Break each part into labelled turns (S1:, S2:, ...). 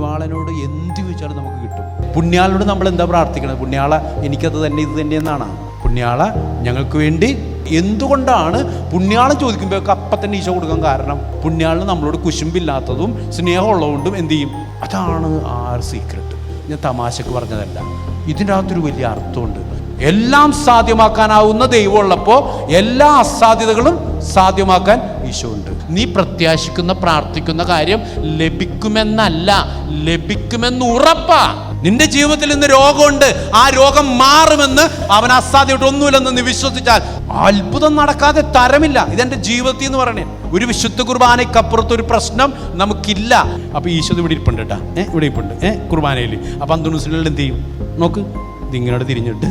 S1: പുണ്യവാളനോട് എന്ത് ചോദിച്ചാലും നമുക്ക് കിട്ടും. പുണ്യാളനോട് നമ്മൾ എന്താ പ്രാർത്ഥിക്കണത്? പുണ്യാള എനിക്കത് തന്നെ ഇത് തന്നെ എന്നാണ്. പുണ്യാള ഞങ്ങൾക്ക് വേണ്ടി എന്തുകൊണ്ടാണ് പുണ്യാളം ചോദിക്കുമ്പോഴൊക്കെ അപ്പം തന്നെ ഈശോ കൊടുക്കാൻ കാരണം? പുണ്യാളിന് നമ്മളോട് കുശുമ്പില്ലാത്തതും സ്നേഹമുള്ളതുകൊണ്ടും എന്തു ചെയ്യും? അതാണ് ആ സീക്രട്ട് ഞാൻ തമാശക്ക് പറഞ്ഞതല്ല. ഇതിന്റെ അകത്തൊരു വലിയ അർത്ഥമുണ്ട്. എല്ലാം സാധ്യമാക്കാനാവുന്ന ദൈവമുള്ളപ്പോൾ എല്ലാ അസാധ്യതകളും സാധ്യമാക്കാൻ ഈശോ ഉണ്ട്. നീ പ്രത്യാശിക്കുന്ന പ്രാർത്ഥിക്കുന്ന കാര്യം ലഭിക്കുമെന്നല്ല. ലഭിക്കുമെന്ന് ഉറപ്പാ. നിന്റെ ജീവിതത്തിൽ ഇന്ന് രോഗമുണ്ട്. ആ രോഗം മാറുമെന്ന് അവൻ അസാധ്യമായിട്ട് ഒന്നുമില്ലെന്ന് നീ വിശ്വസിച്ചാൽ അത്ഭുതം നടക്കാതെ തരമില്ല. ഇതെന്റെ ജീവിതത്തിൽ എന്ന് പറയണേ. ഒരു വിശുദ്ധ കുർബാനയ്ക്കപ്പുറത്ത് ഒരു പ്രശ്നം നമുക്കില്ല. അപ്പൊ ഈശോ ഇവിടെ ഇരിപ്പുണ്ട് കേട്ടാ. ഏഹ് ഇവിടെ ഇരിപ്പുണ്ട്. ഏഹ് കുർബാനയിൽ. അപ്പൊ അന്തോണിസിലുള്ള എന്ത് ചെയ്യും? നോക്ക്. ഇതിങ്ങനെ തിരിഞ്ഞിട്ട്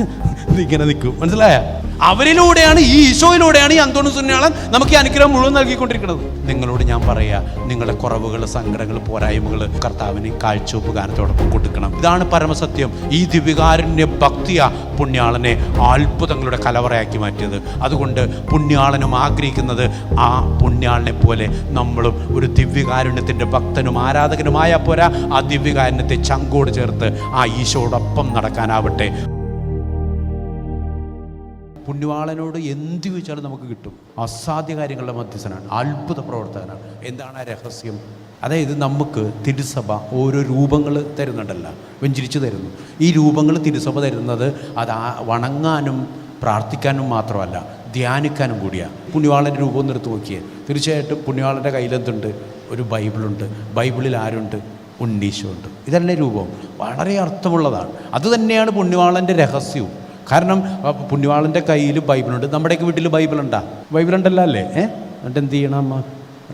S1: ഇതിങ്ങനെ നിൽക്കും. മനസ്സിലായ? അവരിലൂടെയാണ് ഈ ഈശോയിലൂടെയാണ് ഈ അന്തോണി സുന്നയാളം നമുക്ക് ഈ അനുഗ്രഹം മുഴുവൻ നൽകിക്കൊണ്ടിരിക്കുന്നത്. നിങ്ങളോട് ഞാൻ പറയാ നിങ്ങളുടെ കുറവുകൾ സങ്കടങ്ങൾ പോരായ്മകൾ കർത്താവിന് കാഴ്ച ഉപകാരത്തോടൊപ്പം കൊടുക്കണം. ഇതാണ് പരമസത്യം. ഈ ദിവ്യകാരുണ്യ ഭക്തിയ പുണ്യാളനെ അത്ഭുതങ്ങളുടെ കലവറയാക്കി മാറ്റിയത്. അതുകൊണ്ട് പുണ്യാളനും ആഗ്രഹിക്കുന്നത് ആ പുണ്യാളനെ പോലെ നമ്മളും ഒരു ദിവ്യകാരുണ്യത്തിന്റെ ഭക്തനും ആരാധകനുമായ പോരാ ആ ദിവ്യകാരുണ്യത്തെ ചങ്കോട് ചേർത്ത് ആ ഈശോടൊപ്പം നടക്കാനാവട്ടെ. പുണ്യവാളനോട് എന്ത് ചോദിച്ചാലും നമുക്ക് കിട്ടും. അസാധ്യ കാര്യങ്ങളുടെ മധ്യസ്ഥനാണ്. അത്ഭുത പ്രവർത്തകനാണ്. എന്താണ് ആ രഹസ്യം? അതായത് നമുക്ക് തിരുസഭ ഓരോ രൂപങ്ങൾ തരുന്നുണ്ടല്ല. വെഞ്ചിരിച്ച് തരുന്നു. ഈ രൂപങ്ങൾ തിരുസഭ തരുന്നത് അത് വണങ്ങാനും പ്രാർത്ഥിക്കാനും മാത്രമല്ല ധ്യാനിക്കാനും കൂടിയാണ്. പുണ്യവാളന്റെ രൂപം എടുത്ത് നോക്കിയേ. തീർച്ചയായിട്ടും പുണ്യവാളന്റെ കയ്യിലെന്തുണ്ട് ഒരു ബൈബിളുണ്ട്. ബൈബിളിൽ ആരുണ്ട്? ഉണ്ണീശോ ഉണ്ട്. ഇതല്ലേ രൂപം. വളരെ അർത്ഥമുള്ളതാണ്. അതുതന്നെയാണ് പുണ്യവാളന്റെ രഹസ്യവും. കാരണം പുണ്യവാളന്റെ കയ്യിൽ ബൈബിളുണ്ട്. നമ്മുടെയൊക്കെ വീട്ടിൽ ബൈബിളുണ്ടാ? ബൈബിളുണ്ടല്ലോ അല്ലേ? ഏ? എന്നിട്ട് എന്ത് ചെയ്യണം അമ്മ?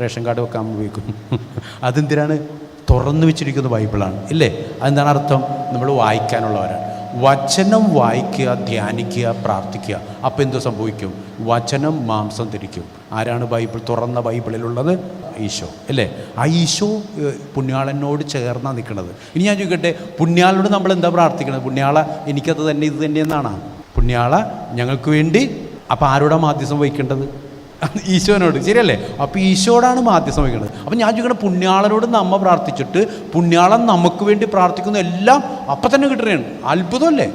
S1: റേഷൻ കാർഡ് വെക്കാൻ ഉപയോഗിക്കും. അതെന്തിനാണ്? തുറന്നു വെച്ചിരിക്കുന്ന ബൈബിളാണ്. ഇല്ലേ? അതെന്താണ് അർത്ഥം? നമ്മൾ വായിക്കാനുള്ളവരാണ്. വചനം വായിക്കുക ധ്യാനിക്കുക പ്രാർത്ഥിക്കുക. അപ്പോൾ എന്തോ സംഭവിക്കും? വചനം മാംസം ധരിക്കും ആരാണ് ബൈബിൾ തുറന്ന ബൈബിളിലുള്ളത്? ഈശോ അല്ലേ? ആ ഈശോ പുണ്യാളനോട് ചേർന്നാണ് നിൽക്കുന്നത് ഇനി ഞാൻ ചോദിക്കട്ടെ പുണ്യാളനോട് നമ്മൾ എന്താ പ്രാർത്ഥിക്കുന്നത് പുണ്യാള എനിക്കത് തന്നെ ഇത് തന്നെ എന്നാണ്? പുണ്യാള ഞങ്ങൾക്ക് വേണ്ടി അപ്പോൾ ആരോടാ മാധ്യസം വഹിക്കേണ്ടത്? ഈശോനോട്. ശരിയല്ലേ? അപ്പോൾ ഈശോടാണ് മാധ്യസം വഹിക്കുന്നത് അപ്പം ഞാൻ ചോദിക്കണം പുണ്യാളനോട് നമ്മ പ്രാർത്ഥിച്ചിട്ട് പുണ്യാളൻ നമുക്ക് വേണ്ടി പ്രാർത്ഥിക്കുന്ന എല്ലാം അപ്പം തന്നെ കിട്ടുകയാണ് അത്ഭുതമല്ലേ?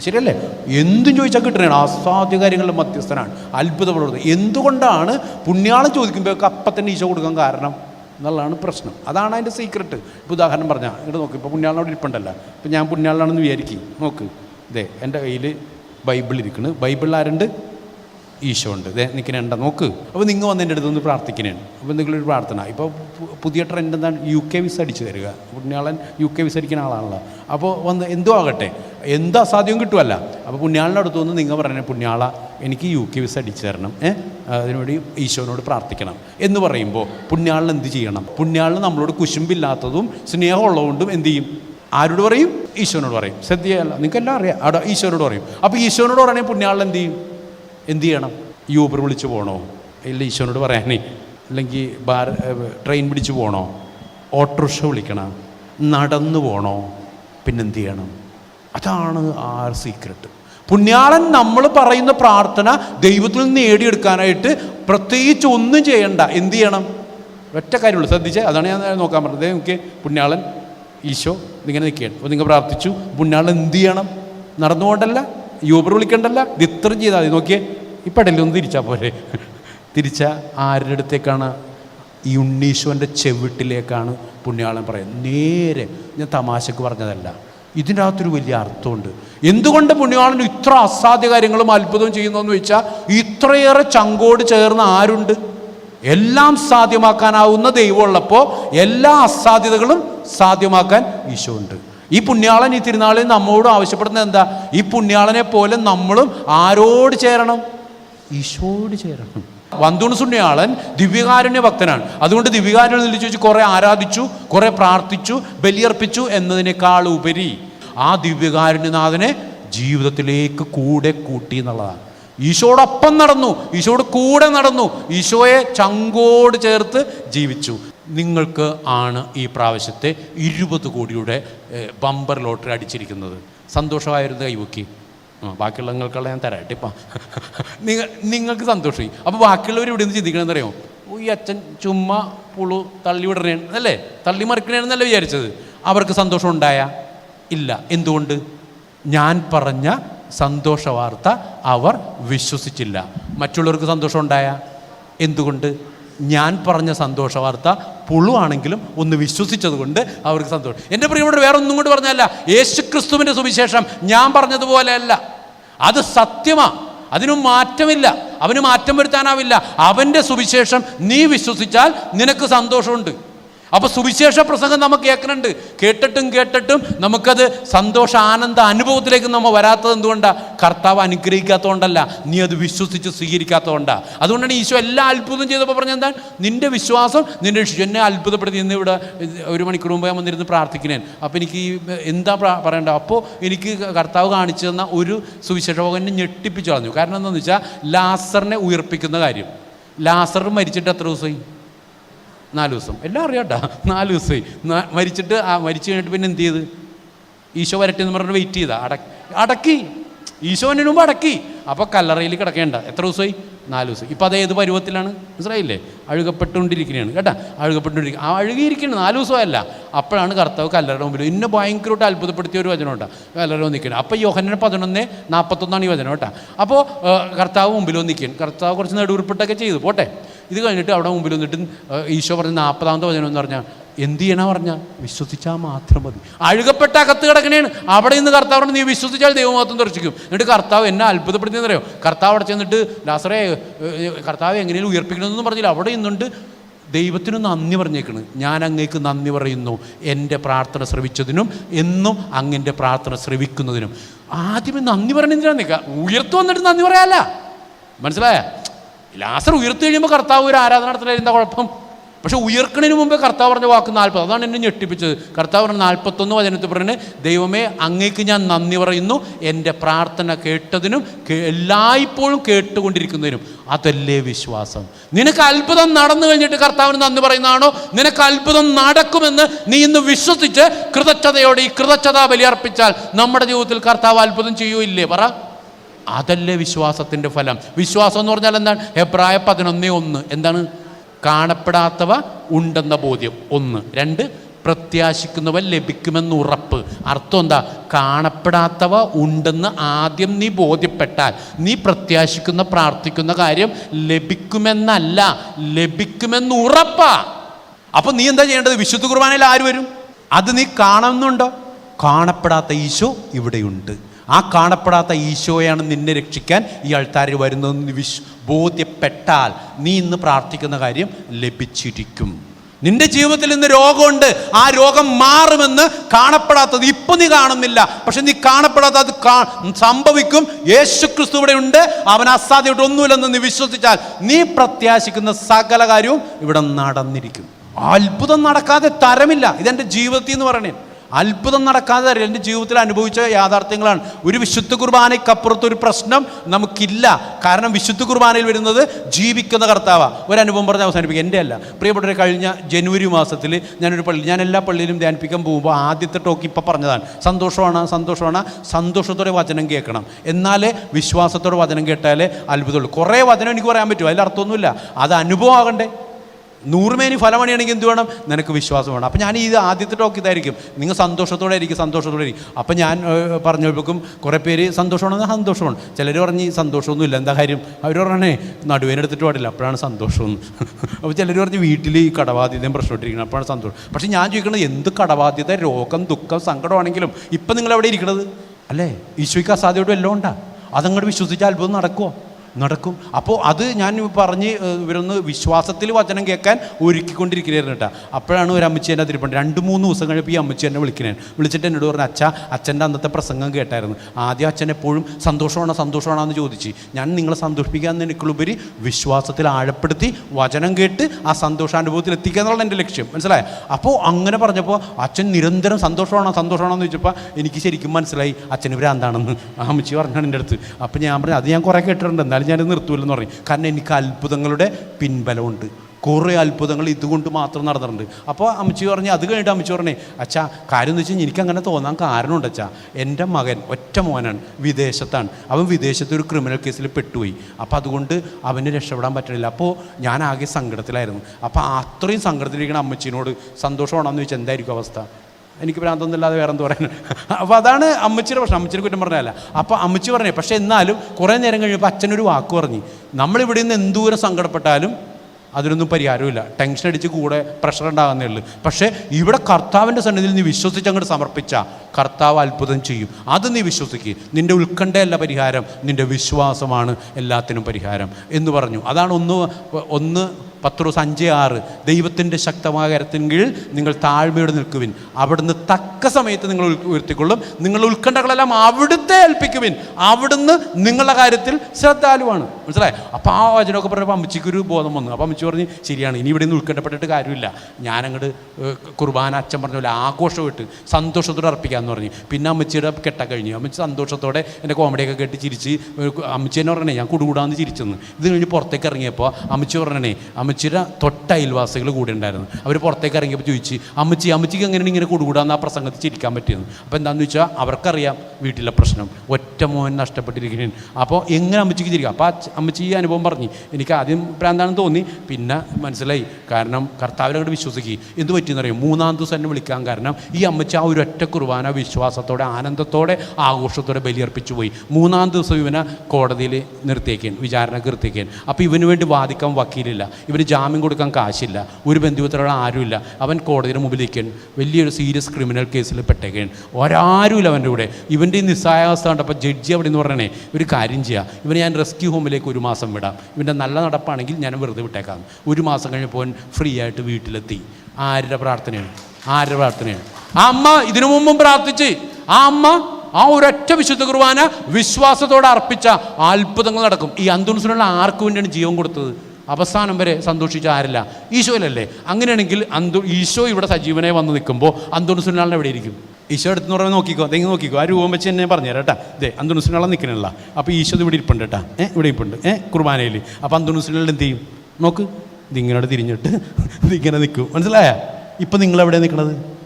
S1: ശരിയല്ലേ? എന്തും ചോദിച്ചാൽ കിട്ടുകയാണ് അസാധ്യ കാര്യങ്ങളുടെ മധ്യസ്ഥനാണ്. അത്ഭുതപ്പെടുന്നത് എന്തുകൊണ്ടാണ് പുണ്യാളം ചോദിക്കുമ്പോൾ അപ്പം തന്നെ ഈശോ കൊടുക്കാൻ കാരണം എന്നുള്ളതാണ് പ്രശ്നം. അതാണ് അതിന്റെ സീക്രട്ട് ഇപ്പോൾ ഉദാഹരണം പറഞ്ഞാൽ ഇങ്ങോട്ട് നോക്ക്. ഇപ്പോൾ പുണ്യാളനോട് ഇരിപ്പുണ്ടല്ല. ഇപ്പം ഞാൻ പുണ്യാളനാണെന്ന് വിചാരിക്കും. നോക്ക്. ഇതേ എന്റെ കയ്യിൽ ബൈബിൾ ഇരിക്കുന്നു ബൈബിളിൽ ആരുണ്ട്? ഈശോ ഉണ്ട് ഇതേ നിൽക്കണേണ്ട നോക്ക്. അപ്പോൾ നിങ്ങൾ വന്ന് എന്റെ അടുത്ത് ഒന്ന് പ്രാർത്ഥിക്കണേണ്. അപ്പോൾ നിങ്ങളൊരു പ്രാർത്ഥന. ഇപ്പോൾ പുതിയ ട്രെൻഡ് എന്താണ്? യു കെ വിസ അടിച്ചു തരിക. പുണ്യാളൻ യു കെ വിസ അടിക്കുന്ന ആളാണല്ലോ. അപ്പോൾ വന്ന് എന്തോ ആകട്ടെ. എന്ത് അസാധ്യവും കിട്ടുമല്ല അപ്പോൾ പുണ്യാളിന്റെ അടുത്ത് വന്ന് നിങ്ങൾ പറയണേ പുണ്യാള എനിക്ക് യു കെ വിസ അടിച്ചു തരണം. ഏഹ് അതിനുവേണ്ടി ഈശോനോട് പ്രാർത്ഥിക്കണം. എന്ന് പറയുമ്പോൾ പുണ്യാളിന് എന്ത് ചെയ്യണം? പുണ്യാളിന് നമ്മളോട് കുശുമ്പില്ലാത്തതും സ്നേഹമുള്ളതുകൊണ്ടും എന്ത് ചെയ്യും? ആരോട് പറയും? ഈശോനോട് പറയും. ശ്രദ്ധയല്ല നിങ്ങൾക്കെല്ലാം അറിയാം. അവിടെ ഈശോനോട് പറയും. അപ്പോൾ ഈശോനോട് പറയണേ പുണ്യാളിൽ എന്ത് ചെയ്യും? എന്ത് ചെയ്യണം? യൂബർ വിളിച്ചു പോകണോ ഇല്ല ഈശോനോട് പറയാനേ. അല്ലെങ്കിൽ ബാർ ട്രെയിൻ പിടിച്ചു പോകണോ ഓട്ടോറിക്ഷ വിളിക്കണം. നടന്നു പോകണോ പിന്നെന്ത് ചെയ്യണം? അതാണ് ആ സീക്രട്ട് പുണ്യാളൻ നമ്മൾ പറയുന്ന പ്രാർത്ഥന ദൈവത്തിൽ നിന്ന് നേടിയെടുക്കാനായിട്ട് പ്രത്യേകിച്ച് ഒന്നും ചെയ്യണ്ട. എന്ത് ചെയ്യണം? ഒറ്റ കാര്യമുള്ളൂ. ശ്രദ്ധിച്ചേ? അതാണ് ഞാൻ നോക്കാൻ പറഞ്ഞത്. നോക്കിയേ. പുണ്യാളൻ ഈശോ ഇങ്ങനെ നിൽക്കുകയാണ്. അപ്പോൾ നിങ്ങൾ പ്രാർത്ഥിച്ചു. പുണ്യാളൻ എന്ത് ചെയ്യണം? നടന്നുകൊണ്ടല്ല. യൂബർ വിളിക്കണ്ടല്ല? ഇത് ഇത്ര ചെയ്താൽ മതി. നോക്കിയേ ഇപ്പം ഇടയിൽ ഒന്ന് തിരിച്ചാൽ പോരെ. തിരിച്ച ആരുടെ അടുത്തേക്കാണ്? ഈ ഉണ്ണീശോന്റെ ചെവിട്ടിലേക്കാണ് പുണ്യാളൻ പറയുന്നത്. നേരെ ഞാൻ തമാശക്ക് പറഞ്ഞതല്ല. ഇതിന്റെ അകത്തൊരു വലിയ അർത്ഥമുണ്ട്. എന്തുകൊണ്ട് പുണ്യാളൻ ഇത്ര അസാധ്യ കാര്യങ്ങളും അത്ഭുതവും ചെയ്യുന്നതെന്ന് വെച്ചാൽ ഇത്രയേറെ ചങ്കോട് ചേർന്ന് ആരുണ്ട്? എല്ലാം സാധ്യമാക്കാനാവുന്ന ദൈവമുള്ളപ്പോൾ എല്ലാ അസാധ്യതകളും സാധ്യമാക്കാൻ ഈശോ ഉണ്ട്. ഈ പുണ്യാളൻ ഈ തിരുനാളിൽ നമ്മോട് ആവശ്യപ്പെടുന്നത് എന്താ? ഈ പുണ്യാളനെ പോലെ നമ്മളും ആരോട് ചേരണം? ഈശോട് ചേരണം. വന്തുണു സുണ്യാളൻ ദിവ്യകാരുണ്യ ഭക്തനാണ്. അതുകൊണ്ട് ദിവ്യകാരുണ്യം ചോദിച്ചു കുറെ ആരാധിച്ചു കുറെ പ്രാർത്ഥിച്ചു ബലിയർപ്പിച്ചു എന്നതിനേക്കാൾ ഉപരി ആ ദിവ്യകാരുണ്യനാഥനെ ജീവിതത്തിലേക്ക് കൂടെ കൂട്ടി എന്നുള്ളതാണ്. ഈശോടൊപ്പം നടന്നു ഈശോട് കൂടെ നടന്നു ഈശോയെ ചങ്കോട് ചേർത്ത് ജീവിച്ചു. നിങ്ങൾക്ക് ആണ് ഈ പ്രാവശ്യത്തെ ഇരുപത് കോടിയുടെ ബമ്പർ ലോട്ടറി അടിച്ചിരിക്കുന്നത്. സന്തോഷമായിരുന്നു കൈവക്കി. ബാക്കിയുള്ള നിങ്ങൾക്കുള്ള ഞാൻ തരാട്ടെ ഇപ്പം. നിങ്ങൾ നിങ്ങൾക്ക് സന്തോഷമായി. അപ്പോൾ ബാക്കിയുള്ളവർ ഇവിടെ നിന്ന് ചിന്തിക്കണമെന്ന് അറിയോ ഈ അച്ഛൻ ചുമ്മാ പുളു തള്ളി വിടണേണ് അല്ലേ തള്ളി മറിക്കണേണെന്നല്ലേ വിചാരിച്ചത്? അവർക്ക് സന്തോഷം ഉണ്ടായ? ഇല്ല. എന്തുകൊണ്ട്? ഞാൻ പറഞ്ഞ സന്തോഷ വാർത്ത അവർ വിശ്വസിച്ചില്ല. മറ്റുള്ളവർക്ക് സന്തോഷം ഉണ്ടായ? എന്തുകൊണ്ട്? ഞാൻ പറഞ്ഞ സന്തോഷ വാർത്ത പുളുവാണെങ്കിലും ഒന്ന് വിശ്വസിച്ചത് കൊണ്ട് അവർക്ക് സന്തോഷം. എന്റെ പ്രിയപ്പെട്ട വേറെ ഒന്നും കൊണ്ട് പറഞ്ഞല്ല. യേശു ക്രിസ്തുവിന്റെ സുവിശേഷം ഞാൻ പറഞ്ഞതുപോലെയല്ല. അത് സത്യമാണ് അതിനും മാറ്റമില്ല. അവന് മാറ്റം വരുത്താനാവില്ല. അവന്റെ സുവിശേഷം നീ വിശ്വസിച്ചാൽ നിനക്ക് സന്തോഷമുണ്ട്. അപ്പോൾ സുവിശേഷ പ്രസംഗം നമുക്ക് കേൾക്കുന്നുണ്ട്. കേട്ടിട്ടും കേട്ടിട്ടും നമുക്കത് സന്തോഷ ആനന്ദ അനുഭവത്തിലേക്ക് നമ്മൾ വരാത്തത് എന്തുകൊണ്ടാണ് കർത്താവ് അനുഗ്രഹിക്കാത്തതുകൊണ്ടല്ല നീ അത് വിശ്വസിച്ച് സ്വീകരിക്കാത്തതുകൊണ്ടാണ് അതുകൊണ്ടാണ് ഈശോ എല്ലാ അത്ഭുതം ചെയ്തപ്പോൾ പറഞ്ഞ നിന്റെ വിശ്വാസം നിന്റെ എന്നെ അത്ഭുതപ്പെടുത്തി ഇന്ന് ഇവിടെ ഒരു മണിക്കൂർ മുമ്പ് ഞാൻ വന്നിരുന്ന് പ്രാർത്ഥിക്കുന്നേൻ അപ്പോൾ എനിക്ക് എന്താ പറയണ്ട. അപ്പോൾ എനിക്ക് കർത്താവ് കാണിച്ചു തന്ന ഒരു സുവിശേഷ സുവിശേഷകനെ ഞെട്ടിപ്പിച്ചു പറഞ്ഞു കാരണം എന്താണെന്ന് വെച്ചാൽ ലാസറിനെ ഉയർപ്പിക്കുന്ന കാര്യം. ലാസർ മരിച്ചിട്ട് എത്ര ദിവസമായി? നാല് ദിവസം. എല്ലാം അറിയാട്ടാ. നാല് ദിവസമായി. മരിച്ചിട്ട് ആ മരിച്ചു കഴിഞ്ഞിട്ട് പിന്നെ എന്ത് ചെയ്ത്? ഈശോ വരട്ടെ എന്ന് പറഞ്ഞിട്ട് വെയിറ്റ് ചെയ്താ. അടക്കി. അടക്കി ഈശോന് മുമ്പ് അടക്കി. അപ്പോൾ കല്ലറയിൽ കിടക്കേണ്ട. എത്ര ദിവസമായി? നാല് ദിവസം ഇപ്പോൾ അതേത് പരുവത്തിലാണ്? മനസ്സിലായില്ലേ അഴുകപ്പെട്ടുകൊണ്ടിരിക്കുകയാണ് കേട്ടോ? അഴുകപ്പെട്ടുകൊണ്ടിരിക്കുക ആ അഴുകിയിരിക്കുന്നത് നാല് ദിവസമല്ല അപ്പോഴാണ് കർത്താവ് കല്ലറയുടെ മുമ്പിൽ ഇന്നെ ഭയങ്കരമായിട്ട് അത്ഭുതപ്പെടുത്തിയ ഒരു വചനം കേട്ടോ. കല്ലറ നിൽക്കണം അപ്പോൾ യോഹന്നെ പതിനൊന്ന് നാൽപ്പത്തൊന്നാണ് ഈ വചനം കേട്ടോ. അപ്പോൾ കർത്താവ് മുമ്പിൽ നിൽക്കണം കർത്താവ് കുറച്ച് നെടുവുറിപ്പിട്ടൊക്കെ ചെയ്തു. പോട്ടെ. ഇത് കഴിഞ്ഞിട്ട് അവിടെ മുമ്പിൽ വന്നിട്ട് ഈശോ പറഞ്ഞ നാൽപ്പതാമത്തെ വചനം എന്ന് പറഞ്ഞാൽ എന്ത് ചെയ്യണ പറഞ്ഞാൽ വിശ്വസിച്ചാൽ മാത്രം മതി. അഴുകപ്പെട്ട അകത്ത് കിടക്കണേണ്. അവിടെ നിന്ന് കർത്താവ് പറഞ്ഞു, നീ വിശ്വസിച്ചാൽ ദൈവമാത്രം ദർശിക്കും. എന്നിട്ട് കർത്താവ് എന്നെ അത്ഭുതപ്പെടുത്തിയെന്നറിയോ? കർത്താവ് അവിടെ ചെന്നിട്ട് ലാസറേ കർത്താവ് എങ്ങനെയും ഉയർപ്പിക്കണമെന്നൊന്നും പറഞ്ഞില്ല. അവിടെ നിന്നുണ്ട് ദൈവത്തിന് നന്ദി പറഞ്ഞേക്കണ്. ഞാൻ അങ്ങേക്ക് നന്ദി പറയുന്നു. എന്റെ പ്രാർത്ഥന ശ്രവിച്ചതിനും എന്നും അങ്ങന്റെ പ്രാർത്ഥന ശ്രവിക്കുന്നതിനും. ആദ്യമേ നന്ദി പറഞ്ഞെന്തിനാ നിൽക്കുക ഉയർത്തു വന്നിട്ട് നന്ദി പറയാല്ല. മനസ്സിലായ? ലാസർ ഉയർത്തി കഴിയുമ്പോൾ കർത്താവ് ഒരു ആരാധന നടത്തില്ല എന്താ കുഴപ്പം? പക്ഷെ ഉയർക്കണതിന് മുമ്പേ കർത്താവ് പറഞ്ഞ വാക്ക് നാൽപ്പത് അതാണ് എന്നെ ഞെട്ടിപ്പിച്ചത്. കർത്താവ് പറഞ്ഞ നാൽപ്പത്തൊന്ന് വചനത്തിൽ പറഞ്ഞ് ദൈവമേ അങ്ങേക്ക് ഞാൻ നന്ദി പറയുന്നു. എന്റെ പ്രാർത്ഥന കേട്ടതിനും എല്ലായ്പ്പോഴും കേട്ടുകൊണ്ടിരിക്കുന്നതിനും. അതല്ലേ വിശ്വാസം? നിനക്ക് അത്ഭുതം നടന്നു കഴിഞ്ഞിട്ട് കർത്താവിന് നന്ദി പറയുന്നതാണോ? നിനക്ക് അത്ഭുതം നടക്കുമെന്ന് നീ ഇന്ന് വിശ്വസിച്ച് കൃതജ്ഞതയോടെ ഈ കൃതജ്ഞത ബലിയർപ്പിച്ചാൽ നമ്മുടെ ജീവിതത്തിൽ കർത്താവ് അത്ഭുതം ചെയ്യൂ ഇല്ലേ പറ. അതല്ലേ വിശ്വാസത്തിന്റെ ഫലം? വിശ്വാസം എന്ന് പറഞ്ഞാൽ എന്താണ്? ഹെബ്രായ പതിനൊന്നേ ഒന്ന്. എന്താണ്? കാണപ്പെടാത്തവ ഉണ്ടെന്ന ബോധ്യം. ഒന്ന്. രണ്ട് പ്രത്യാശിക്കുന്നവ ലഭിക്കുമെന്ന് ഉറപ്പ്. അർത്ഥം എന്താ? കാണപ്പെടാത്തവ ഉണ്ടെന്ന് ആദ്യം നീ ബോധ്യപ്പെട്ടാൽ നീ പ്രത്യാശിക്കുന്ന പ്രാർത്ഥിക്കുന്ന കാര്യം ലഭിക്കുമെന്നല്ല ലഭിക്കുമെന്ന് ഉറപ്പാ. അപ്പം നീ എന്താ ചെയ്യേണ്ടത്? വിശുദ്ധ കുർബാനയിൽ ആര് വരും? അത് നീ കാണുന്നുണ്ടോ? കാണപ്പെടാത്ത ഈശോ ഇവിടെയുണ്ട്. ആ കാണപ്പെടാത്ത ഈശോയാണ് നിന്നെ രക്ഷിക്കാൻ ഈ ആൾക്കാരിൽ വരുന്നതെന്ന് വിശ് ബോധ്യപ്പെട്ടാൽ നീ ഇന്ന് പ്രാർത്ഥിക്കുന്ന കാര്യം ലഭിച്ചിരിക്കും. നിന്റെ ജീവിതത്തിൽ ഇന്ന് രോഗമുണ്ട്. ആ രോഗം മാറുമെന്ന് കാണപ്പെടാത്തത് ഇപ്പൊ നീ കാണുന്നില്ല. പക്ഷെ നീ കാണപ്പെടാത്ത അത് സംഭവിക്കും. യേശു ക്രിസ്തു ഇവിടെ ഉണ്ട്. അവൻ അസാധ്യമായിട്ട് ഒന്നുമില്ലെന്ന് നീ വിശ്വസിച്ചാൽ നീ പ്രത്യാശിക്കുന്ന സകല കാര്യവും ഇവിടെ നടന്നിരിക്കും. അത്ഭുതം നടക്കാതെ തരമില്ല. ഇതെന്റെ ജീവിതത്തിൽ എന്ന് പറയണേ. അത്ഭുതം നടക്കാതെ എന്റെ ജീവിതത്തിൽ അനുഭവിച്ച യാഥാർത്ഥ്യങ്ങളാണ്. ഒരു വിശുദ്ധ കുർബാനയ്ക്കപ്പുറത്ത് ഒരു പ്രശ്നം നമുക്കില്ല. കാരണം വിശുദ്ധ കുർബാനയിൽ വരുന്നത് ജീവിക്കുന്ന കർത്താവാണ് ഒരു അനുഭവം പറഞ്ഞ് അവസാനിപ്പിക്കുക എന്റെ അല്ല പ്രിയപ്പെട്ടവരെ കഴിഞ്ഞ ജനുവരി മാസത്തിൽ ഞാനൊരു പള്ളി ഞാൻ എല്ലാ പള്ളിയിലും ധ്യാനിപ്പിക്കാൻ പോകുമ്പോൾ ആദ്യത്തെ ടോക്ക് ഇപ്പം പറഞ്ഞതാണ്. സന്തോഷമാണ് സന്തോഷമാണ്. സന്തോഷത്തോടെ വചനം കേൾക്കണം. എന്നാലേ വിശ്വാസത്തോടെ വചനം കേട്ടാലേ അത്ഭുതമുള്ളൂ. കുറേ വചനം എനിക്ക് പറയാൻ പറ്റുമോ അതിൽ അർത്ഥമൊന്നുമില്ല അത് അനുഭവമാകണ്ടേ. നൂറുമേനി ഫലമണിയാണെങ്കിൽ എന്ത് വേണം? നിനക്ക് വിശ്വാസം വേണം. അപ്പം ഞാൻ ഇത് ആദ്യത്തെ ടോക്ക് ഇതായിരിക്കും. നിങ്ങൾ സന്തോഷത്തോടെ ഇരിക്കും സന്തോഷത്തോടെ ഇരിക്കും. അപ്പം ഞാൻ പറഞ്ഞു പറഞ്ഞപ്പോഴേക്കും കുറേ പേര് സന്തോഷമാണെന്ന് സന്തോഷമാണ്. ചിലർ പറഞ്ഞ് സന്തോഷമൊന്നുമില്ല. എന്താ കാര്യം? അവർ പറഞ്ഞേ നടുവേനെടുത്തിട്ട് പാടില്ല. അപ്പോഴാണ് സന്തോഷമെന്ന് അപ്പോൾ ചിലർ പറഞ്ഞ് വീട്ടിൽ ഈ കടബാധ്യതയും പ്രശ്നമായിട്ടിരിക്കണം അപ്പോഴാണ് സന്തോഷം. പക്ഷേ ഞാൻ ചോദിക്കുന്നത് എന്ത് കടബാധ്യത രോഗം ദുഃഖം സങ്കടമാണെങ്കിലും ഇപ്പം നിങ്ങൾ അവിടെ ഇരിക്കണത്? അല്ലേ? ഈശോയ്ക്ക് അസാധ്യമായിട്ട് എല്ലാം ഉണ്ടാ? അതങ്ങോട്ട് വിശ്വസിച്ചാൽ അത്ഭുതം നടക്കുമോ നടക്കും. അപ്പോൾ അത് ഞാൻ പറഞ്ഞ് ഇവരൊന്ന് വിശ്വാസത്തിൽ വചനം കേൾക്കാൻ ഒരുക്കിക്കൊണ്ടിരിക്കുകയായിരുന്നു കേട്ടോ. അപ്പോഴാണ് ഒരു അമ്മച്ചി എന്നെ തിരുപ്പണ്ട് രണ്ട് മൂന്ന് ദിവസം കഴിഞ്ഞപ്പോൾ ഈ അമ്മച്ചി എന്നെ വിളിക്കണേ. വിളിച്ചിട്ട് എന്നോട് പറഞ്ഞു അച്ഛ അച്ഛന്റെ അന്നത്തെ പ്രസംഗം കേട്ടായിരുന്നു. ആദ്യം അച്ഛൻ എപ്പോഴും സന്തോഷമാണോ സന്തോഷമാണോ എന്ന് ചോദിച്ചു. ഞാൻ നിങ്ങളെ സന്തോഷിപ്പിക്കാൻ എനിക്കുള്ളുപരി വിശ്വാസത്തിൽ ആഴപ്പെടുത്തി വചനം കേട്ട് ആ സന്തോഷാനുഭവത്തിൽ എത്തിക്കുക എന്നുള്ളത് എന്റെ ലക്ഷ്യം. മനസ്സിലായോ? അപ്പോൾ അങ്ങനെ പറഞ്ഞപ്പോൾ അച്ഛൻ നിരന്തരം സന്തോഷമാണോ സന്തോഷമാണോ എന്ന് ചോദിച്ചപ്പോൾ എനിക്ക് ശരിക്കും മനസ്സിലായി. അച്ഛന് ഭ്രാന്താണെന്ന് ആ അമ്മച്ചി പറഞ്ഞാണ് എന്റെ അടുത്ത്. അപ്പോൾ ഞാൻ പറഞ്ഞു അത് ഞാൻ കുറേ കേട്ടിട്ടുണ്ട്. എന്നാലും ഞാൻ നിർത്തൂലെന്ന് പറഞ്ഞു. കാരണം എനിക്ക് അത്ഭുതങ്ങളുടെ പിൻബലമുണ്ട്. കുറേ അത്ഭുതങ്ങൾ ഇതുകൊണ്ട് മാത്രം നടന്നിട്ടുണ്ട്. അപ്പോൾ അമ്മച്ചി പറഞ്ഞു അത് കഴിഞ്ഞിട്ട് അമ്മച്ചി പറഞ്ഞേ അച്ഛാ കാര്യം എന്ന് വെച്ചാൽ എനിക്ക് അങ്ങനെ തോന്നാൻ കാരണമുണ്ട് അച്ഛാ. എന്റെ മകൻ ഒറ്റ മോനാണ് വിദേശത്താണ്. അവൻ വിദേശത്ത് ഒരു ക്രിമിനൽ കേസിൽ പെട്ടുപോയി. അപ്പോൾ അതുകൊണ്ട് അവന് രക്ഷപ്പെടാൻ പറ്റണില്ല. അപ്പോൾ ഞാൻ ആകെ സങ്കടത്തിലായിരുന്നു. അപ്പോൾ അത്രയും സങ്കടത്തിലിരിക്കുന്ന അമ്മച്ചിനോട് സന്തോഷമാണോ എന്ന് ചോദിച്ചാൽ എന്തായിരിക്കും അവസ്ഥ? എനിക്ക് ഭ്രാന്തൊന്നുമില്ലാതെ വേറെ എന്ത് പറയാൻ അപ്പോൾ അതാണ് അമ്മച്ചിയുടെ പ്രശ്നം. അമ്മച്ചിനെ കുറ്റം പറഞ്ഞതല്ല. അപ്പോൾ അമ്മച്ചി പറഞ്ഞു പക്ഷേ എന്നാലും കുറേ നേരം കഴിയുമ്പോൾ അച്ഛനൊരു വാക്ക് പറഞ്ഞു നമ്മളിവിടെ നിന്ന് എന്തൂരം സങ്കടപ്പെട്ടാലും അതിനൊന്നും പരിഹാരമില്ല ടെൻഷൻ അടിച്ച് കൂടെ പ്രഷർ ഉണ്ടാകുന്നേ ഉള്ളൂ. പക്ഷേ ഇവിടെ കർത്താവിന്റെ സന്നിധിയിൽ നീ വിശ്വസിച്ച് അങ്ങോട്ട് സമർപ്പിച്ച കർത്താവ് അത്ഭുതം ചെയ്യും. അത് നീ വിശ്വസിക്കുക നിന്റെ ഉത്കണ്ഠയല്ല പരിഹാരം നിന്റെ വിശ്വാസമാണ് എല്ലാത്തിനും പരിഹാരം. എന്ന് പറഞ്ഞു. അതാണ് ഒന്ന് ഒന്ന് പത്രോസ് അഞ്ച് ആറ്. ദൈവത്തിന്റെ ശക്തമായ കരത്തിന് കീഴിൽ നിങ്ങൾ താഴ്മയോടെ നിൽക്കുവിൻ. അവിടുന്ന് തക്ക സമയത്ത് നിങ്ങൾ ഉയർ- ഉയർത്തിക്കൊള്ളും. നിങ്ങൾ ഉത്കണ്ഠകളെല്ലാം അവിടുത്തെ ഏൽപ്പിക്കുവിൻ. അവിടുന്ന് നിങ്ങളുടെ കാര്യത്തിൽ ശ്രദ്ധാലുവാണ്. മനസ്സിലായി? അപ്പോൾ ആ വചനമൊക്കെ പറഞ്ഞപ്പോൾ അമ്മച്ചിക്ക് ഒരു ബോധം വന്നു. അപ്പോൾ അമ്മച്ചി പറഞ്ഞ് ശരിയാണ് ഇനി ഇവിടെ നിന്ന് ഉത്കണ്ഠപ്പെട്ടിട്ട് കാര്യമില്ല. ഞാനങ്ങോട്ട് കുർബാന അച്ഛൻ പറഞ്ഞ പോലെ ആഘോഷമായിട്ട് സന്തോഷത്തോടെ അർപ്പിക്കാമെന്ന് പറഞ്ഞു. പിന്നെ അമ്മച്ചിയുടെ കെട്ട കഴിഞ്ഞു. അമ്മച്ചി സന്തോഷത്തോടെ എന്റെ കോമഡിയൊക്കെ കേട്ട് ചിരിച്ച് അമ്മച്ചി എന്നെ പറഞ്ഞേ ഞാൻ കുടുകൂടാന്ന് ചിരിച്ചെന്ന്. ഇത് കഴിഞ്ഞ് പുറത്തേക്ക് ഇറങ്ങിയപ്പോൾ അമ്മച്ചി പറഞ്ഞേ അമ്മച്ചിയുടെ തൊട്ട അയൽവാസികൾ കൂടെ ഉണ്ടായിരുന്നു. അവർ പുറത്തേക്ക് ഇറങ്ങിയപ്പോൾ ചോദിച്ച് അമ്മച്ചി അമ്മച്ചിക്ക് എങ്ങനെയാണ് ഇങ്ങനെ കൂടുകൂടാന്ന് ആ പ്രസംഗത്തിൽ ചിരിക്കാൻ പറ്റിയെന്ന് അപ്പോൾ എന്താണെന്ന് വെച്ചാൽ അവർക്കറിയാം വീട്ടിലെ പ്രശ്നം. ഒറ്റ മോൻ നഷ്ടപ്പെട്ടിരിക്കുന്നു അപ്പോൾ എങ്ങനെ അമ്മച്ചിക്ക് ചിരിക്കുക അപ്പോൾ അമ്മച്ചി ഈ അനുഭവം പറഞ്ഞു. എനിക്ക് ആദ്യം ഭ്രാന്താണെന്ന് തോന്നി. പിന്നെ മനസ്സിലായി. കാരണം കർത്താവിനോട് വിശ്വസിക്കുക എന്ത് പറ്റിയെന്ന് അറിയാം മൂന്നാം ദിവസം എന്നെ വിളിക്കാൻ കാരണം ഈ അമ്മച്ചി ആ ഒരു ഒറ്റ കുർബാന വിശ്വാസത്തോടെ ആനന്ദത്തോടെ ആഘോഷത്തോടെ ബലിയർപ്പിച്ചു പോയി. മൂന്നാം ദിവസം ഇവനെ കോടതിയിൽ നിർത്തിയേക്കാൻ വിചാരണക്ക് നിർത്തിയേക്കാൻ അപ്പോൾ ഇവന് വേണ്ടി വാദിക്കാൻ വക്കീലില്ല. ഇവന് ജാമ്യം കൊടുക്കാൻ കാശില്ല. ഒരു ബന്ധുപത്രമുള്ള ആരുമില്ല. അവൻ കോടതിയുടെ മുമ്പിലേക്കാണ് വലിയൊരു സീരിയസ് ക്രിമിനൽ കേസിൽ പെട്ടേക്കാണ് ഒരാരുമില്ല അവന്റെ കൂടെ. ഇവന്റെ ഈ നിസ്സായാവസ്ഥ കണ്ടപ്പോൾ ജഡ്ജി അവിടെ നിന്ന് പറഞ്ഞേ ഒരു കാര്യം ചെയ്യാം. ഇവനെ ഞാൻ റെസ്ക്യൂ ഹോമിലേക്ക് ഒരു മാസം വിടാം. ഇവന്റെ നല്ല നടപ്പാണെങ്കിൽ ഞാൻ വെറുതെ വിട്ടേക്കാം. ഒരു മാസം കഴിഞ്ഞപ്പോൾ ഫ്രീ ആയിട്ട് വീട്ടിലെത്തി. ആരുടെ പ്രാർത്ഥനയാണ്? ആരുടെ പ്രാർത്ഥനയാണ്? ആ അമ്മ ഇതിനു മുമ്പും പ്രാർത്ഥിച്ച്. ആ അമ്മ ആ ഒരൊറ്റ വിശുദ്ധ കുർബാന വിശ്വാസത്തോടെ അർപ്പിച്ച അത്ഭുതങ്ങൾ നടക്കും. ഈ അന്തോണിസിനുള്ള ആർക്കു വേണ്ടിയാണ് ജീവൻ കൊടുത്തത്? അവസാനം വരെ സന്തോഷിച്ച ആരല്ല? ഈശോയിലല്ലേ. അങ്ങനെയാണെങ്കിൽ അന്തു ഈശോ ഇവിടെ സജീവനെ വന്ന് നിൽക്കുമ്പോൾ അന്തോണിസുനാളിനെ എവിടെ ഇരിക്കും? ഈശോ എടുത്ത് പറയുമ്പോൾ നോക്കിക്കോ. അതെങ്കിൽ നോക്കിക്കോ. ആ രൂപം വെച്ച് എന്നെ പറഞ്ഞുതരാം കേട്ടാ. ഇതേ അന്തോണിസുനാളെ നിൽക്കണില്ല അപ്പോൾ ഈശോ ഇവിടെ ഇരിപ്പുണ്ട് കേട്ടാ. ഏഹ് ഇവിടെ ഇരിപ്പുണ്ട്. ഏഹ് കുർബാനയിൽ അപ്പോൾ അന്തോണിസുനാളിൽ എന്ത് ചെയ്യും? നോക്ക്. ഇതിങ്ങനെ തിരിഞ്ഞിട്ട് ഇതിങ്ങനെ നിൽക്കും. മനസ്സിലായ? ഇപ്പം നിങ്ങൾ എവിടെ നിൽക്കണത്?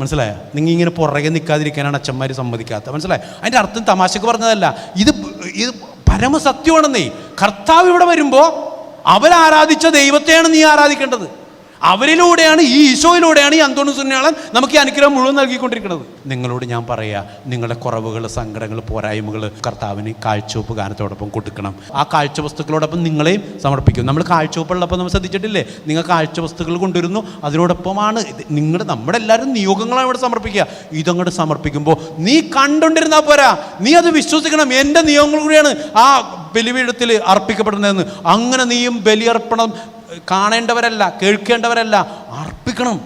S1: മനസ്സിലായ? നിങ്ങൾ ഇങ്ങനെ പുറകെ നിൽക്കാതിരിക്കാനാണ് അച്ഛന്മാർ സമ്മതിക്കാത്തത് മനസ്സിലായ? അതിന്റെ അർത്ഥം തമാശക്ക് പറഞ്ഞതല്ല. ഇത് ഇത് പരമസത്യമാണെന്നേ. കർത്താവ് ഇവിടെ വരുമ്പോൾ അവരാരാധിച്ച ദൈവത്തെയാണ് നീ ആരാധിക്കേണ്ടത്. അവരിലൂടെയാണ് ഈ ഈശോയിലൂടെയാണ് ഈ അന്തോണി സുന്യാളൻ നമുക്ക് ഈ അനുഗ്രഹം മുഴുവൻ നൽകിക്കൊണ്ടിരിക്കുന്നത്. നിങ്ങളോട് ഞാൻ പറയുക നിങ്ങളുടെ കുറവുകൾ സങ്കടങ്ങൾ പോരായ്മകൾ കർത്താവിന് കാഴ്ചവെപ്പ് ഗാനത്തോടൊപ്പം കൊടുക്കണം. ആ കാഴ്ച വസ്തുക്കളോടൊപ്പം നിങ്ങളെയും സമർപ്പിക്കും. നമ്മൾ കാഴ്ചവെപ്പുള്ളപ്പോൾ നമ്മൾ ശ്രദ്ധിച്ചിട്ടില്ലേ? നിങ്ങൾ കാഴ്ച വസ്തുക്കൾ കൊണ്ടുവരുന്നു അതിനോടൊപ്പമാണ് നിങ്ങളുടെ നമ്മുടെ എല്ലാവരും നിയോഗങ്ങളാണ് ഇവിടെ സമർപ്പിക്കുക. ഇതങ്ങോട്ട് സമർപ്പിക്കുമ്പോൾ നീ കണ്ടുകൊണ്ടിരുന്നാൽ പോരാ. നീ അത് വിശ്വസിക്കണം. എന്റെ നിയോഗങ്ങൾ കൂടിയാണ് ആ ബലിപീഠത്തിൽ അർപ്പിക്കപ്പെടുന്നതെന്ന്. അങ്ങനെ നീയും ബലിയർപ്പണം കാണേണ്ടവരല്ല കേൾക്കേണ്ടവരല്ല അർപ്പിക്കണം.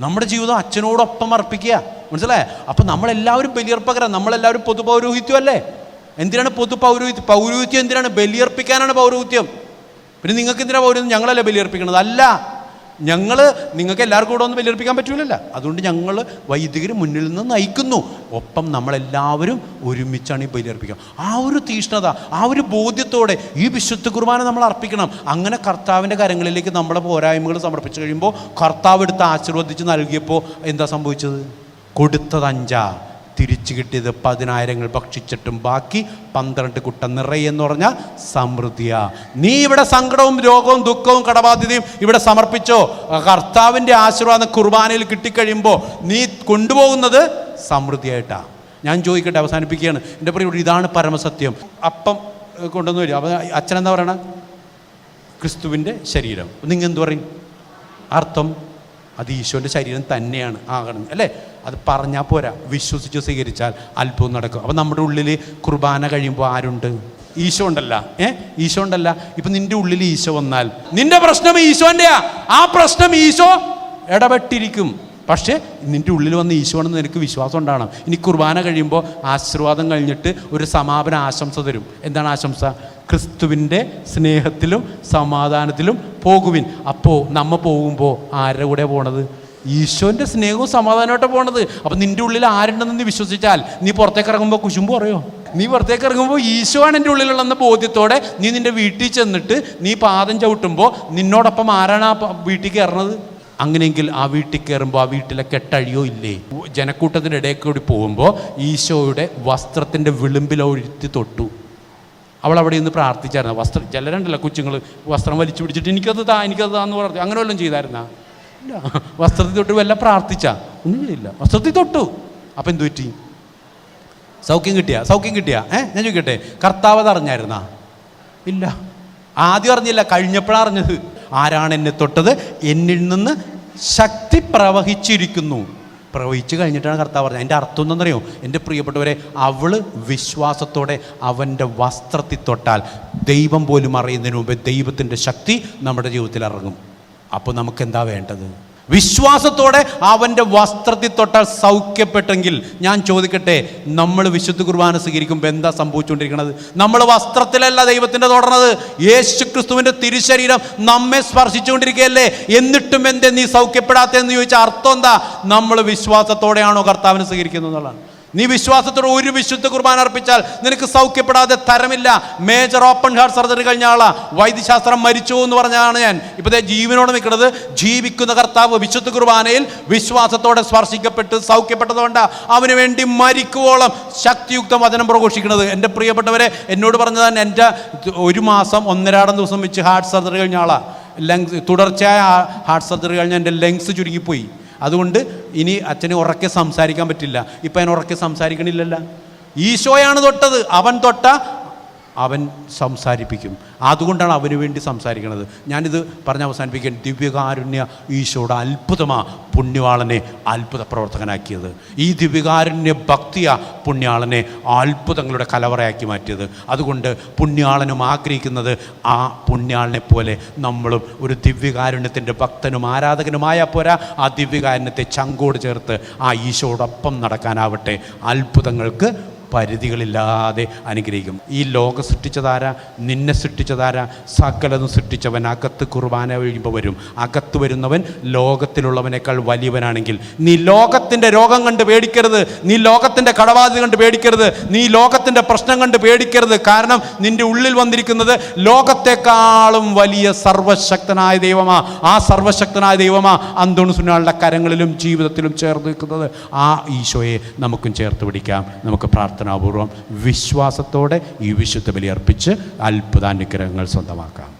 S1: നമ്മുടെ ജീവിതം അച്ഛനോടൊപ്പം അർപ്പിക്കുക. മനസ്സിലായേ? അപ്പം നമ്മളെല്ലാവരും ബലിയർപ്പകരാണ്. നമ്മളെല്ലാവരും പൊതു പൗരോഹിത്യം അല്ലേ എന്തിനാണ് പൊതു പൗരോഹിത്യം പൗരോഹിത്യം എന്തിനാണ്? ബലിയർപ്പിക്കാനാണ് പൗരോഹിത്യം. പിന്നെ നിങ്ങൾക്ക് എന്തിനാണ് പൗരോഹിത്യം? ഞങ്ങളല്ലേ ബലിയർപ്പിക്കണത്? അല്ല. ഞങ്ങൾ നിങ്ങൾക്ക് എല്ലാവർക്കും കൂടെ ഒന്ന് വലിയർപ്പിക്കാൻ പറ്റൂലല്ല. അതുകൊണ്ട് ഞങ്ങൾ വൈദികർ മുന്നിൽ നിന്ന് നയിക്കുന്നു. ഒപ്പം നമ്മളെല്ലാവരും ഒരുമിച്ചാണ് ഈ ബലിയർപ്പിക്കുക. ആ ഒരു തീഷ്ണത ആ ഒരു ബോധ്യത്തോടെ ഈ വിശുദ്ധ കുർബാന നമ്മൾ അർപ്പിക്കണം. അങ്ങനെ കർത്താവിന്റെ കരങ്ങളിലേക്ക് നമ്മുടെ പോരായ്മകൾ സമർപ്പിച്ചു കഴിയുമ്പോൾ കർത്താവ് എടുത്ത് ആശീർവദിച്ച് നൽകിയപ്പോൾ എന്താ സംഭവിച്ചത്? കൊടുത്തത് അഞ്ചാ. തിരിച്ചു കിട്ടിയത് പതിനായിരങ്ങൾ ഭക്ഷിച്ചിട്ടും ബാക്കി പന്ത്രണ്ട് കുട്ട നിറയെന്ന് പറഞ്ഞാൽ സമൃദ്ധിയാ. നീ ഇവിടെ സങ്കടവും രോഗവും ദുഃഖവും കടബാധ്യതയും ഇവിടെ സമർപ്പിച്ചോ? കർത്താവിന്റെ ആശീർവാദം കുർബാനയിൽ കിട്ടിക്കഴിയുമ്പോൾ നീ കൊണ്ടുപോകുന്നത് സമൃദ്ധിയായിട്ടാ. ഞാൻ ചോദിക്കട്ടെ അവസാനിപ്പിക്കുകയാണ്. എന്റെ പ്രിയ ഇതാണ് പരമസത്യം. അപ്പം കൊണ്ടുവന്ന് വരും അപ്പം അച്ഛനെന്താ പറയണ? ക്രിസ്തുവിന്റെ ശരീരം. നിങ്ങൾ എന്തു പറയും? അർത്ഥം അത് ഈശോന്റെ ശരീരം തന്നെയാണ് ആകണം. അല്ലേ? അത് പറഞ്ഞാൽ പോരാ. വിശ്വസിച്ച് സ്വീകരിച്ചാൽ അത്ഭുതം നടക്കും. അപ്പം നമ്മുടെ ഉള്ളിൽ കുർബാന കഴിയുമ്പോൾ ആരുണ്ട്? ഈശോ ഉണ്ടല്ല. ഏ? ഈശോ ഉണ്ടല്ല. ഇപ്പം നിന്റെ ഉള്ളിൽ ഈശോ വന്നാൽ നിന്റെ പ്രശ്നം ഈശോന്റെയാ ആ പ്രശ്നം ഈശോ ഇടപെട്ടിരിക്കും. പക്ഷേ നിന്റെ ഉള്ളിൽ വന്ന് ഈശോണെന്ന് നിനക്ക് വിശ്വാസം ഉണ്ടാകണം ഇനി കുർബാന കഴിയുമ്പോൾ ആശീർവാദം കഴിഞ്ഞിട്ട് ഒരു സമാപന ആശംസ തരും. എന്താണ് ആശംസ? ക്രിസ്തുവിന്റെ സ്നേഹത്തിലും സമാധാനത്തിലും പോകുവിൻ. അപ്പോൾ നമ്മ പോകുമ്പോൾ ആരുടെ കൂടെ പോണത്? ഈശോന്റെ സ്നേഹവും സമാധാനമായിട്ട് പോണത്. അപ്പം നിന്റെ ഉള്ളിൽ ആരുണ്ടെന്ന് നീ വിശ്വസിച്ചാൽ നീ പുറത്തേക്ക് ഇറങ്ങുമ്പോൾ കുശുമ്പ് പറയോ? നീ പുറത്തേക്ക് ഇറങ്ങുമ്പോൾ ഈശോ ആണ് എന്റെ ഉള്ളിലുള്ളെന്ന ബോധ്യത്തോടെ നീ നിന്റെ വീട്ടിൽ ചെന്നിട്ട് നീ പാദം ചവിട്ടുമ്പോൾ നിന്നോടൊപ്പം ആരാണ് ആ വീട്ടിൽ കയറണത്? അങ്ങനെയെങ്കിൽ ആ വീട്ടിൽ കയറുമ്പോൾ ആ വീട്ടിലെ കെട്ടഴിയോ ഇല്ലേ? ജനക്കൂട്ടത്തിന്റെ ഇടയിൽ കൂടി പോകുമ്പോൾ ഈശോയുടെ വസ്ത്രത്തിന്റെ വിളിമ്പിലൊഴുത്തി തൊട്ടു. അവൾ അവിടെ നിന്ന് പ്രാർത്ഥിച്ചായിരുന്നു. വസ്ത്രം ചിലരുണ്ടല്ലോ കൊച്ചുങ്ങൾ വസ്ത്രം വലിച്ചു പിടിച്ചിട്ട് എനിക്കത് താ എനിക്കത് താന്ന് പറഞ്ഞു അങ്ങനെ വല്ലതും ചെയ്തായിരുന്നാ? ഇല്ല. വസ്ത്രത്തിൽ തൊട്ട് വല്ല പ്രാർത്ഥിച്ച? ഒന്നുമില്ല. വസ്ത്രത്തിൽ തൊട്ടു. അപ്പം എന്തു പറ്റി? സൗഖ്യം കിട്ടിയ? സൗഖ്യം കിട്ടിയ? ഏ? ഞാൻ ചോദിക്കട്ടെ കർത്താവ് അത് ഇല്ല. ആദ്യം അറിഞ്ഞില്ല കഴിഞ്ഞപ്പോഴാണ് അറിഞ്ഞത്. ആരാണ് എന്നെ തൊട്ടത്? എന്നിൽ നിന്ന് ശക്തി പ്രവഹിച്ചിരിക്കുന്നു. പ്രവഹിച്ചു കഴിഞ്ഞിട്ടാണ് കർത്താവ് പറഞ്ഞത്. എന്റെ അർത്ഥം എന്തെന്നറിയോ എന്റെ പ്രിയപ്പെട്ടവരെ അവൾ വിശ്വാസത്തോടെ അവന്റെ വസ്ത്രത്തിൽ തൊട്ടാൽ ദൈവം പോലും അറിയുന്നതിന് മുമ്പ് ദൈവത്തിന്റെ ശക്തി നമ്മുടെ ജീവിതത്തിൽ ഇറങ്ങും. അപ്പോൾ നമുക്ക് എന്താ വേണ്ടത്? വിശ്വാസത്തോടെ അവന്റെ വസ്ത്രത്തിൽ തൊട്ടാൽ സൗഖ്യപ്പെട്ടെങ്കിൽ ഞാൻ ചോദിക്കട്ടെ നമ്മൾ വിശുദ്ധ കുർബാന സ്വീകരിക്കുമ്പോൾ എന്താ സംഭവിച്ചുകൊണ്ടിരിക്കുന്നത് നമ്മൾ വസ്ത്രത്തിലല്ല ദൈവത്തിന്റെ തൊടണത് യേശു ക്രിസ്തുവിന്റെ തിരുശരീരം നമ്മെ സ്പർശിച്ചുകൊണ്ടിരിക്കുകയല്ലേ? എന്നിട്ടും എന്തേ നീ സൗഖ്യപ്പെടാത്തതെന്ന് ചോദിച്ചാൽ അർത്ഥം എന്താ? നമ്മൾ വിശ്വാസത്തോടെയാണോ കർത്താവിനെ സ്വീകരിക്കുന്നത് എന്നുള്ളതാണ്. നീ വിശ്വാസത്തോടെ ഒരു വിശുദ്ധ കുർബാന അർപ്പിച്ചാൽ നിനക്ക് സൗഖ്യപ്പെടാതെ തരമില്ല. മേജർ ഓപ്പൺ ഹാർട്ട് സർജറി കഴിഞ്ഞ ആളാ. വൈദ്യശാസ്ത്രം മരിച്ചു എന്ന് പറഞ്ഞാണ് ഞാൻ. ഇപ്പോൾ ദേ ജീവനോട് നിൽക്കുന്നത് ജീവിക്കുന്ന കർത്താവ് വിശുദ്ധ കുർബാനയിൽ വിശ്വാസത്തോടെ സ്പർശിക്കപ്പെട്ട് സൗഖ്യപ്പെട്ടതുകൊണ്ട് അവന് വേണ്ടി മരിക്കുവോളം ശക്തിയുക്ത വചനം പ്രഘോഷിക്കുന്നത്. എന്റെ പ്രിയപ്പെട്ടവരെ എന്നോട് പറഞ്ഞതാണ് എന്റെ ഒരു മാസം ഒന്നരാടം ദിവസം വെച്ച് ഹാർട്ട് സർജറി കഴിഞ്ഞ ആളാ. ലങ്സ് തുടർച്ചയായ ഹാർട്ട് സർജറി കഴിഞ്ഞ എന്റെ ലങ്സ് ചുരുങ്ങിപ്പോയി. അതുകൊണ്ട് ഇനി അച്ഛനെ ഉറക്കെ സംസാരിക്കാൻ പറ്റില്ല. ഇപ്പം ഞാൻ ഉറക്കെ സംസാരിക്കണില്ലല്ല. ഈശോയാണ് തൊട്ടത്. അവൻ തൊട്ട അവൻ സംസാരിപ്പിക്കും. അതുകൊണ്ടാണ് അവന് വേണ്ടി സംസാരിക്കുന്നത്. ഞാനിത് പറഞ്ഞ് അവസാനിപ്പിക്കാൻ ദിവ്യകാരുണ്യ ഈശോയുടെ അത്ഭുതമാ പുണ്യവാളനെ അത്ഭുത പ്രവർത്തകനാക്കിയത് ഈ ദിവ്യകാരുണ്യ ഭക്തിയാ പുണ്യാളനെ അത്ഭുതങ്ങളുടെ കലവറയാക്കി മാറ്റിയത്. അതുകൊണ്ട് പുണ്യാളനും ആഗ്രഹിക്കുന്നത് ആ പുണ്യാളനെ പോലെ നമ്മളും ഒരു ദിവ്യകാരുണ്യത്തിന്റെ ഭക്തനും ആരാധകനുമായ പോരാ ആ ദിവ്യകാരുണ്യത്തെ ചങ്കോട് ചേർത്ത് ആ ഈശോടൊപ്പം നടക്കാനാവട്ടെ. അത്ഭുതങ്ങൾക്ക് പരിധികളില്ലാതെ അനുഗ്രഹിക്കും. ഈ ലോകം സൃഷ്ടിച്ചതാരാ? നിന്നെ സൃഷ്ടിച്ചതാരാ? സകലതും സൃഷ്ടിച്ചവൻ. അകത്ത് കുർബാന കഴിയുമ്പോൾ വരും. അകത്ത് വരുന്നവൻ ലോകത്തിലുള്ളവനേക്കാൾ വലിയവനാണെങ്കിൽ. നീ ലോകത്തിന്റെ രോഗം കണ്ട് പേടിക്കരുത്. നീ ലോകത്തിന്റെ കടബാധ്യത കണ്ട് പേടിക്കരുത്. നീ ലോകത്തിന്റെ പ്രശ്നം കണ്ട് പേടിക്കരുത്. കാരണം നിന്റെ ഉള്ളിൽ വന്നിരിക്കുന്നത് ലോകത്തെക്കാളും വലിയ സർവശക്തനായ ദൈവമാ. ആ സർവശക്തനായ ദൈവമാ അന്തോണു സുനാളുടെ കരങ്ങളിലും ജീവിതത്തിലും ചേർത്ത് നിൽക്കുന്നത് ആ ഈശോയെ നമുക്കും ചേർത്ത് പിടിക്കാം. നമുക്ക് പ്രാർത്ഥനാപൂർവം വിശ്വാസത്തോടെ ഈ വിശുദ്ധ ബലി അർപ്പിച്ച് അത്ഭുതാനുഗ്രഹങ്ങൾ സ്വന്തമാക്കാം.